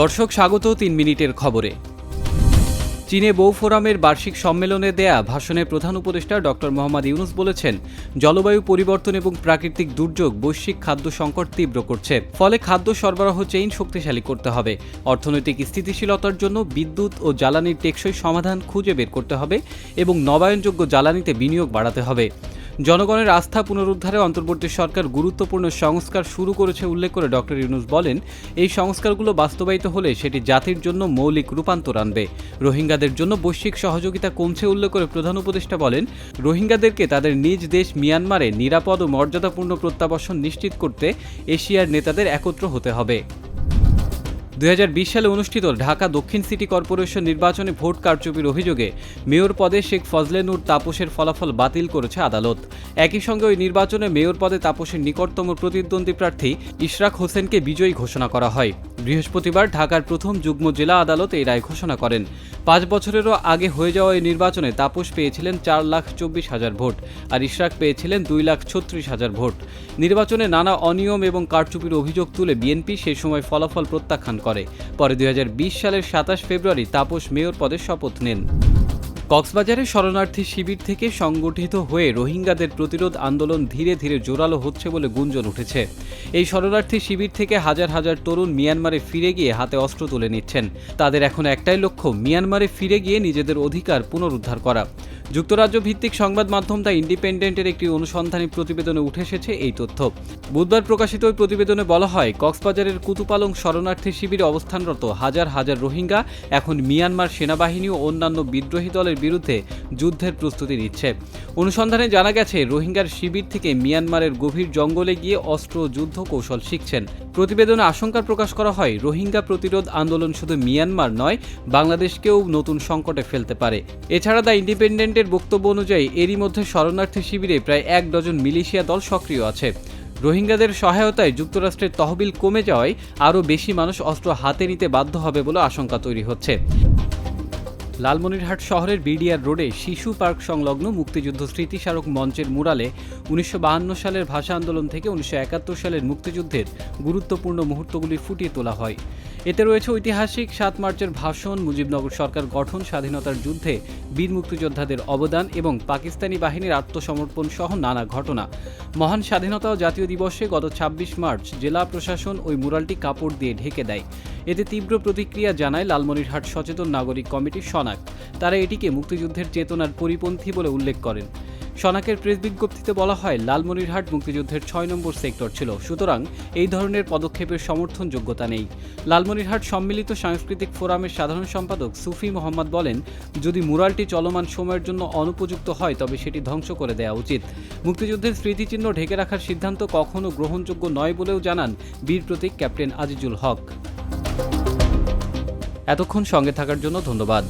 দর্শক, স্বাগত তিন মিনিটের খবরে। চীনে বউ ফোরামের বার্ষিক সম্মেলনে দেয়া ভাষণে প্রধান উপদেষ্টা ডক্টর মোহাম্মদ ইউনুস বলেছেন, জলবায়ু পরিবর্তন এবং প্রাকৃতিক দুর্যোগ বৈশ্বিক খাদ্য সংকট তীব্র করছে। ফলে খাদ্য সরবরাহ চেইন শক্তিশালী করতে হবে। অর্থনৈতিক স্থিতিশীলতার জন্য বিদ্যুৎ ও জ্বালানির টেকসই সমাধান খুঁজে বের করতে হবে এবং নবায়নযোগ্য জ্বালানিতে বিনিয়োগ বাড়াতে হবে। জনগণের আস্থা পুনরুদ্ধারে অন্তর্বর্তী সরকার গুরুত্বপূর্ণ সংস্কার শুরু করেছে উল্লেখ করে ডক্টর ইউনুস বলেন, এই সংস্কারগুলো বাস্তবায়িত হলে সেটি জাতির জন্য মৌলিক রূপান্তর আনবে। রোহিঙ্গাদের জন্য বৈশ্বিক সহযোগিতা কমছে উল্লেখ করে প্রধান উপদেষ্টা বলেন, রোহিঙ্গাদেরকে তাদের নিজ দেশ মিয়ানমারে নিরাপদ ও মর্যাদাপূর্ণ প্রত্যাবাসন নিশ্চিত করতে এশিয়ার নেতাদের একত্র হতে হবে। দু হাজার বিশ সালে অনুষ্ঠিত ঢাকা দক্ষিণ সিটি কর্পোরেশন নির্বাচনে ভোট কারচুপির অভিযোগে মেয়র পদে শেখ ফজলে নূর তাপসের ফলাফল বাতিল করেছে আদালত। একই সঙ্গে ওই নির্বাচনে মেয়র পদে তাপসের নিকটতম প্রতিদ্বন্দ্বী প্রার্থী ইশরাক হোসেনকে বিজয়ী ঘোষণা করা হয়। বৃহস্পতিবার ঢাকার প্রথম যুগ্ম জেলা আদালত এই রায় ঘোষণা করেন। পাঁচ বছরেরও আগে হয়ে যাওয়া এই নির্বাচনে তাপস পেয়েছিলেন চার লাখ চব্বিশ হাজার ভোট আর ইশরাক পেয়েছিলেন দুই লাখ ছত্রিশ হাজার ভোট। নির্বাচনে নানা অনিয়ম এবং কারচুপির অভিযোগ তুলে বিএনপি সেই সময় ফলাফল প্রত্যাখ্যান করে। পরে দুই হাজার বিশ সালের সাতাশ ফেব্রুয়ারি তাপস মেয়র পদে শপথ নেন। কক্সবাজারে শরণার্থী শিবির থেকে সংগঠিত হয়ে রোহিঙ্গাদের প্রতিরোধ আন্দোলন ধীরে ধীরে জোরালো হচ্ছে বলে গুঞ্জন উঠেছে। এই শরণার্থী শিবির থেকে হাজার হাজার তরুণ মিয়ানমারে ফিরে গিয়ে হাতে অস্ত্র তুলে নিচ্ছেন। তাদের এখন একটাই লক্ষ্য, মিয়ানমারে ফিরে গিয়ে নিজেদের অধিকার পুনরুদ্ধার করা। যুক্তরাজ্য ভিত্তিক সংবাদ মাধ্যম দ্য ইন্ডিপেন্ডেন্টের একটি অনুসন্ধানী প্রতিবেদনে উঠে এসেছে এই তথ্য। বুধবার প্রকাশিত ওই প্রতিবেদনে বলা হয়, কক্সবাজারের কুতুপালং শরণার্থী শিবিরে অবস্থানরত হাজার হাজার রোহিঙ্গা এখন মিয়ানমার সেনাবাহিনী ও অন্যান্য বিদ্রোহী দলের বিরুদ্ধে যুদ্ধের প্রস্তুতি নিচ্ছে। অনুসন্ধানে জানা গেছে, রোহিঙ্গার শিবির থেকে মিয়ানমারের গভীর জঙ্গলে গিয়ে অস্ত্র যুদ্ধ কৌশল শিখছেন। প্রতিবেদনে আশঙ্কা প্রকাশ করা হয়, রোহিঙ্গা প্রতিরোধ আন্দোলন শুধু মিয়ানমার নয়, বাংলাদেশকেও নতুন সংকটে ফেলতে পারে। এছাড়া দ্য ইন্ডিপেন্ডেন্টের বক্তব্য অনুযায়ী, এরই মধ্যে শরণার্থী শিবিরে প্রায় এক ডজন মিলিশিয়া দল সক্রিয় আছে। রোহিঙ্গাদের সহায়তায় যুক্তরাষ্ট্রের তহবিল কমে যাওয়ায় আরও বেশি মানুষ অস্ত্র হাতে নিতে বাধ্য হবে বলে আশঙ্কা তৈরি হচ্ছে। লালমনিরহাট শহরের বিডিআর রোডে শিশু পার্ক সংলগ্ন মুক্তিযুদ্ধ স্মৃতিস্মারক মঞ্চের মুরালে উনিশশো সালের ভাষা আন্দোলন থেকে উনিশশো একাত্তর সালের মুক্তিযুদ্ধের গুরুত্বপূর্ণ মুহূর্তগুলি ফুটিয়ে তোলা হয়। এতে রয়েছে ঐতিহাসিক সাত মার্চের ভাষণ, মুজিবনগর সরকার গঠন, স্বাধীনতার যুদ্ধে বীর মুক্তিযোদ্ধাদের অবদান এবং পাকিস্তানি বাহিনীর আত্মসমর্পণ সহ নানা ঘটনা। মহান স্বাধীনতা ও জাতীয় দিবসে গত ২৬ মার্চ জেলা প্রশাসন ওই মুরালটি কাপড় দিয়ে ঢেকে দেয়। এতে তীব্র প্রতিক্রিয়া জানায় লালমনিরহাট সচেতন নাগরিক কমিটি সনাক তারা এটিকে মুক্তিযুদ্ধের চেতনার পরিপন্থী বলে উল্লেখ করেন। সনাকের প্রেস বিজ্ঞপ্তিতে বলা হয়, লালমনিরহাট মুক্তিযুদ্ধের ছয় নম্বর সেক্টর ছিল। সুতরাং এই ধরনের পদক্ষেপের সমর্থন যোগ্যতা নেই। লালমনিরহাট সম্মিলিত সাংস্কৃতিক ফোরামের সাধারণ সম্পাদক সুফি মোহাম্মদ বলেন, যদি মুরালটি চলমান সময়ের জন্য অনুপযুক্ত হয়, তবে সেটি ধ্বংস করে দেওয়া উচিত। মুক্তিযুদ্ধের স্মৃতিচিহ্ন ঢেকে রাখার সিদ্ধান্ত কখনও গ্রহণযোগ্য নয় বলেও জানান বীর প্রতীক ক্যাপ্টেন আজিজুল হক। এতক্ষণ সঙ্গে থাকার জন্য ধন্যবাদ।